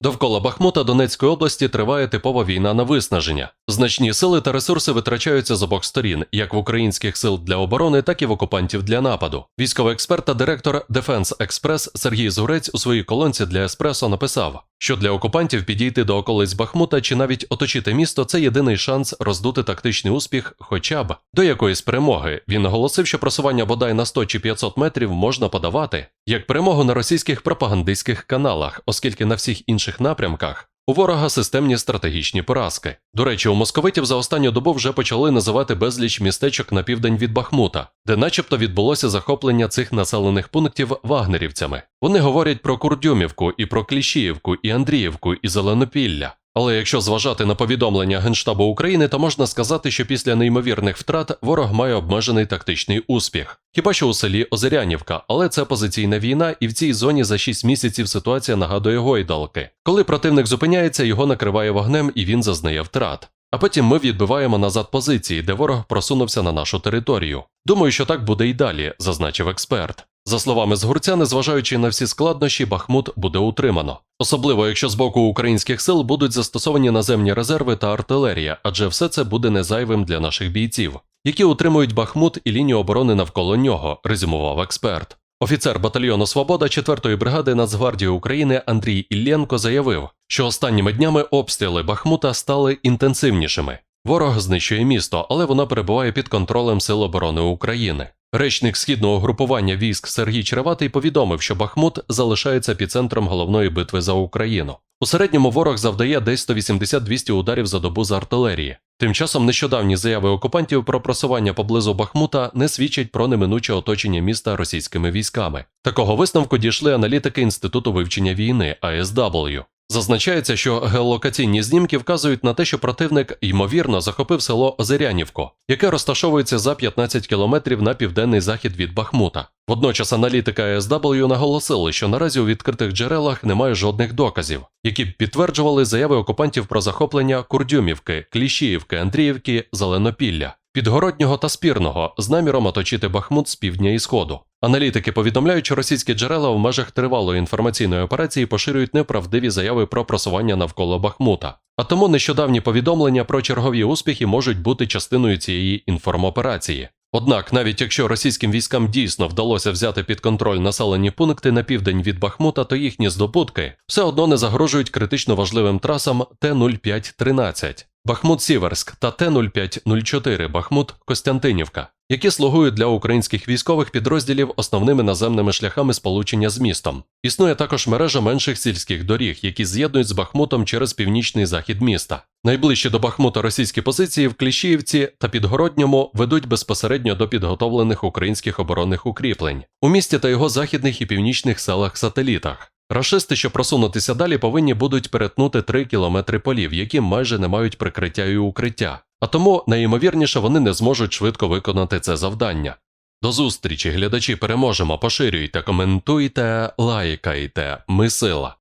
Довкола Бахмута Донецької області триває типова війна на виснаження. Значні сили та ресурси витрачаються з обох сторін, як в українських сил для оборони, так і в окупантів для нападу. Військовий експерт та директор Defense Express Сергій Зурець у своїй колонці для Еспресо написав, що для окупантів підійти до околиць Бахмута чи навіть оточити місто це єдиний шанс роздути тактичний успіх, хоча б до якоїсь перемоги. Він наголосив, що просування бодай на 100 чи 500 метрів можна подавати як перемогу на російських пропагандистських каналах, оскільки на всіх інших напрямках у ворога системні стратегічні поразки. До речі, у московитів за останню добу вже почали називати безліч містечок на південь від Бахмута, де начебто відбулося захоплення цих населених пунктів вагнерівцями. Вони говорять про Курдюмівку, і про Кліщіївку, і Андріївку, і Зеленопілля. Але якщо зважати на повідомлення Генштабу України, то можна сказати, що після неймовірних втрат ворог має обмежений тактичний успіх. Хіба що у селі Озерянівка, але це позиційна війна, і в цій зоні за 6 місяців ситуація нагадує гойдалки. Коли противник зупиняється, його накриває вогнем і він зазнає втрат. А потім ми відбиваємо назад позиції, де ворог просунувся на нашу територію. Думаю, що так буде й далі, зазначив експерт. За словами згурця, незважаючи на всі складнощі, Бахмут буде утримано. Особливо, якщо з боку українських сил будуть застосовані наземні резерви та артилерія, адже все це буде незайвим для наших бійців, які утримують Бахмут і лінію оборони навколо нього, резюмував експерт. Офіцер батальйону Свобода 4-ї бригади Нацгвардії України Андрій Іллєнко заявив, що останніми днями обстріли Бахмута стали інтенсивнішими. Ворог знищує місто, але воно перебуває під контролем Сил оборони України. Речник східного групування військ Сергій Череватий повідомив, що Бахмут залишається епіцентром головної битви за Україну. У середньому ворог завдає десь 180-200 ударів за добу з артилерії. Тим часом нещодавні заяви окупантів про просування поблизу Бахмута не свідчать про неминуче оточення міста російськими військами. Такого висновку дійшли аналітики Інституту вивчення війни АСW. Зазначається, що геолокаційні знімки вказують на те, що противник ймовірно захопив село Озерянівко, яке розташовується за 15 кілометрів на південний захід від Бахмута. Водночас аналітика АСW наголосили, що наразі у відкритих джерелах немає жодних доказів, які б підтверджували заяви окупантів про захоплення Курдюмівки, Кліщіївки, Андріївки, Зеленопілля, Підгороднього та Спірного з наміром оточити Бахмут з півдня і сходу. Аналітики повідомляють, що російські джерела в межах тривалої інформаційної операції поширюють неправдиві заяви про просування навколо Бахмута. А тому нещодавні повідомлення про чергові успіхи можуть бути частиною цієї інформоперації. Однак, навіть якщо російським військам дійсно вдалося взяти під контроль населені пункти на південь від Бахмута, то їхні здобутки все одно не загрожують критично важливим трасам Т-0513, Бахмут Сіверськ та Т-0504 Бахмут Костянтинівка, які слугують для українських військових підрозділів основними наземними шляхами сполучення з містом. Існує також мережа менших сільських доріг, які з'єднують з Бахмутом через північний захід міста. Найближчі до Бахмута російські позиції в Кліщіївці та Підгородньому ведуть безпосередньо до підготовлених українських оборонних укріплень у місті та його західних і північних селах-сателітах. Рашисти, щоб просунутися далі, повинні будуть перетнути 3 кілометри полів, які майже не мають прикриття і укриття, а тому найімовірніше вони не зможуть швидко виконати це завдання. До зустрічі, глядачі, переможемо, поширюйте, коментуйте, лайкайте. Ми сила.